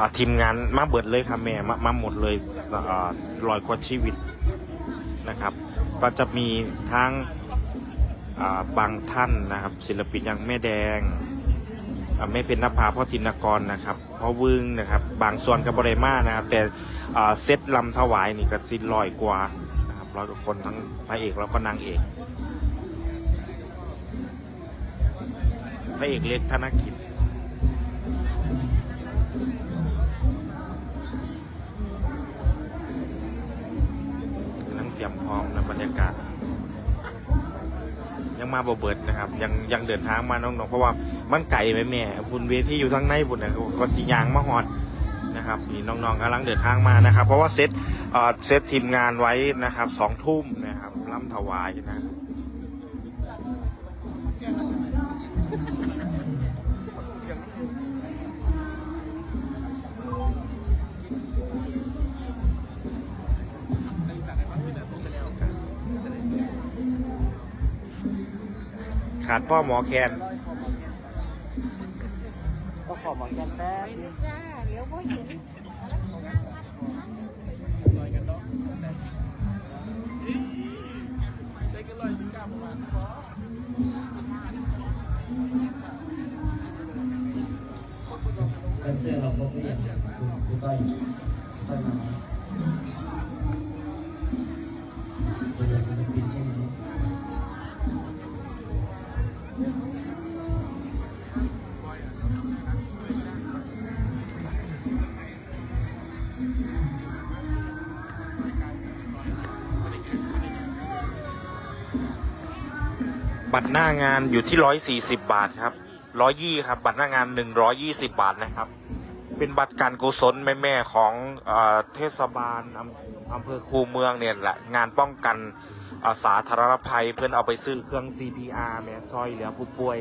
อ่าทีมงานมาเบิดเลยครับแม่มามาหมดเลยอ่าร้อยกว่าชีวิตนะครับ ก็จะมีทั้งอ่าบางท่านนะครับ ศิลปินอย่างแม่แดงอ่าแม่เป็นนภาพ่อตินกรนะครับพ่อวึงนะครับ บางส่วนกับบริมานะครับ แต่อ่าเซตลำถวายนี่ก็สิร้อยกว่านะครับร้อยกว่าคนทั้งพระเอกแล้วก็นางเอกพระเอกเล็กธนกิจ ยมพร้อมนะบรรยากาศ ยังมาบ่เบิดนะครับ ยังยังเดินทางมาน้องๆเพราะว่ามันไก่แม่แม่บุญเวที่อยู่ทางในบุญนะก็สียางมาหอดนะครับนี่น้องๆกำลังเดินทางมานะครับ เพราะว่าเซตเอ่อเซตทีมงานไว้นะครับสองทุ่มนะครับล่ำถวายนะครับ ขาดพ่อหมอแคนก็ขอหมอนกันแป๊บไปเลยจ้าเดี๋ยวก็เห็นกันเสื้อเราพบไม่ยังคุณต้อยต้อยมาเป็นศิลปินใช่ไหม บัตรหน้างานอยู่ที่ร้อยสี่สิบบาทครับร้อยยี่ครับ บัตรหน้างานหนึ่งร้อยี่สิบาทนะครับ เป็นบัตรการกุศลแม่แม่ๆของเทศบาลอำเภอคูเมืองเนี่ยแหละงานป้องกันสาธารณภัยเพื่อนเอาไปซื้อเครื่อง CPR แม่ซอยเหลือผู้ป่วย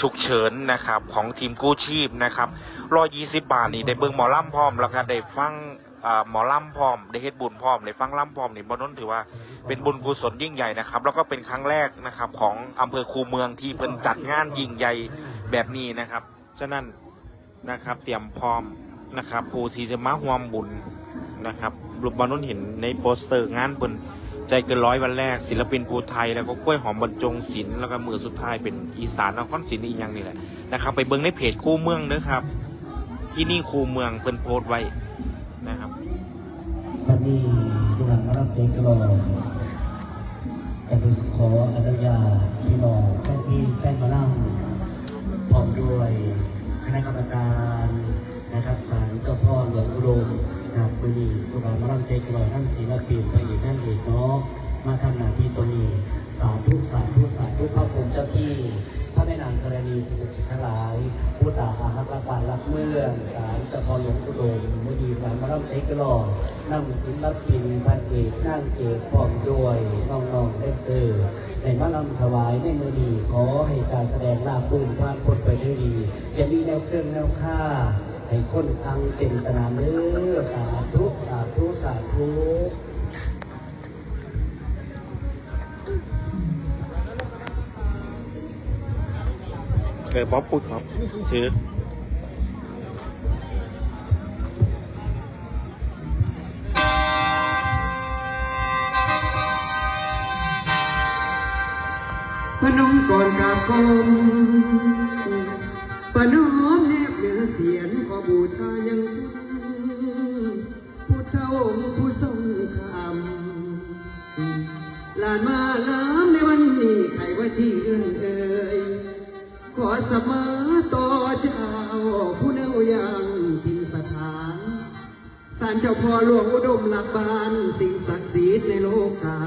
ฉุกเฉินนะครับของทีมกู้ชีพนะครับร้อยี่สิบาทนี่ได้เบิ่งหมอล่ำพร้อมแล้วก็ได้ฟัง หมอลำพร้อมได้เฮ็ดบุญพร้อมได้ฟังลำพร้อมนี่บนนั้นถือว่าเป็นบุญกุศลยิ่งใหญ่นะครับ แล้วก็เป็นครั้งแรกนะครับของอำเภอคูเมืองที่เพิ่นจัดงานยิ่งใหญ่แบบนี้นะครับ ฉะนั้นนะครับเตรียมพร้อมนะครับผู้ที่จะมาร่วมบุญนะครับรูปบอนุ่นเห็นในโปสเตอร์งานบนใจเกินร้อยวันแรกศิลปินภูไทยแล้วก็กล้วยหอมบรรจงศิลป์แล้วก็มือสุดท้ายเป็นอีสานนครศรีอีกอย่างนี่แหละนะครับ ไปเบิ่งในเพจคู่เมืองเด้อครับ ที่นี่คูเมืองเพิ่นโพสต์ไว้ นะครับวันนี้ทุกท่านมารับใจกรองกสิขออนุญาตพี่น้องแฟนพี่แฟนมาเล่ำพร้อมด้วยคณะกรรมการนะครับศาลเจ้าพ่อหลวงอุดมนะครับวันนี้ทุกท่านมารับใจกรองนั่นศิลปินพระเอกนั่นเอกเนาะมาทำหน้าที่ตัวนี้สาธุสาธุสาธุพระภูมิเจ้าที่ พระแม่นางธรณีสิสิทธิ์ทั้งหลายผู้ตาอาหักรักบานรักเมื่อสารจ้าพ่อหลวงอุดมมุดีหลานมารับใช้กลอนั่งศิลปินพันเอกนั่งเอกพร้อมด้วยน้องๆได้เซอร์ในมาลำถวายในมือดีขอให้การแสดงลาบุญผ่านพ้นไปด้วยดีจะมีแนวเครื่องแนวค่าให้คนอังเต็มสนามเด้อสาธุสาธุสาธุ เออป๊อปพูดครับถือพนมก่อนกราบกรมปนอมแนบเหนือเสียนขอบูชายังพุทธองค์ผู้ทรงธรรมลานมาล้ำในวันนี้ใครว่าที่เอื้อน สมาต่อเจ้าผู้เนายังทินสถานสารเจ้าพ่อหลวงอุดมหลักบานสิ่งศักดิ์สิทธิ์ในโลกา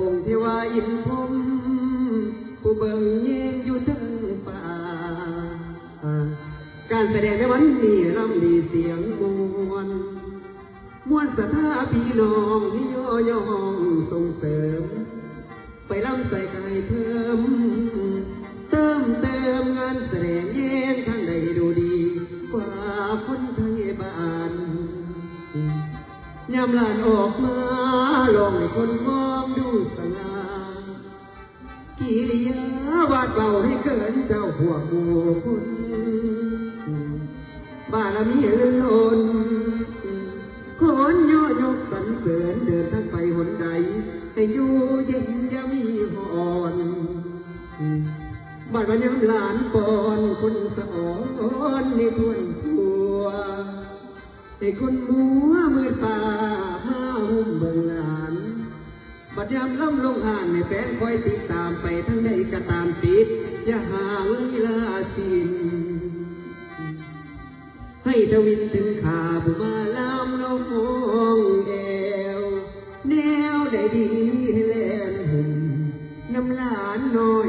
องค์เทวาอินพรมผู้เบิ่งแยงอยู่ทั้งป่า การแสดงในวันนี้ลำดีเสียงมวลมวลสถาพี่น้องที่ย่อยองส่งเสริม ไปลำใส่ไก่เพิ่มานแสดงแย้งทางใดดูดีกว่าคนไทยบ้านยามลานออกมาลองให้คนมองดูสง่ากิริยาวาดเบาให้เกินเจ้าพวกหมู่คุณบารมีเลื่อนลนคนย่อยกสรรเสริญเดินทางไปหนใดให้อยู่เย็น บัดวันยามหลานปอนคนสะอ่อนในทวนทัวให้คนมัวมืดป่ามาหุ่มเบิ่งหลาน บัดยามล่ำลงห่านให้แฟนคอยติดตามไปทั้งใดก็ตามติด อย่าห่างเลยลาสินให้ทวินถึงขาผู้มาลามเรามองแอวแนวได้ดีให้แลนหุ่มน้ำหลานน้อย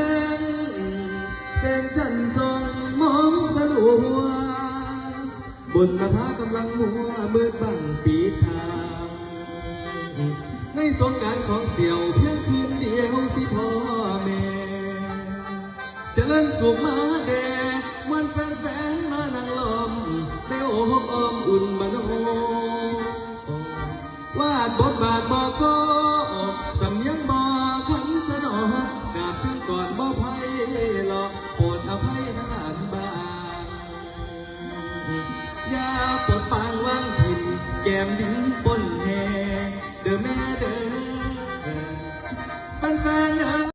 นนภากำลังมัวมืดบังปีทาง ในสงการของเสี่ยวเพียงคืนเดียวสิพ่อแม่จะเล่นสุขมาแดมือนแฟนๆมานั่งล้อมในโอบอ้อมอุ่นมโนวาดบทบาทบอกก็ มดินปนแหเด้อแม่เด้อแฟนๆเอ้ย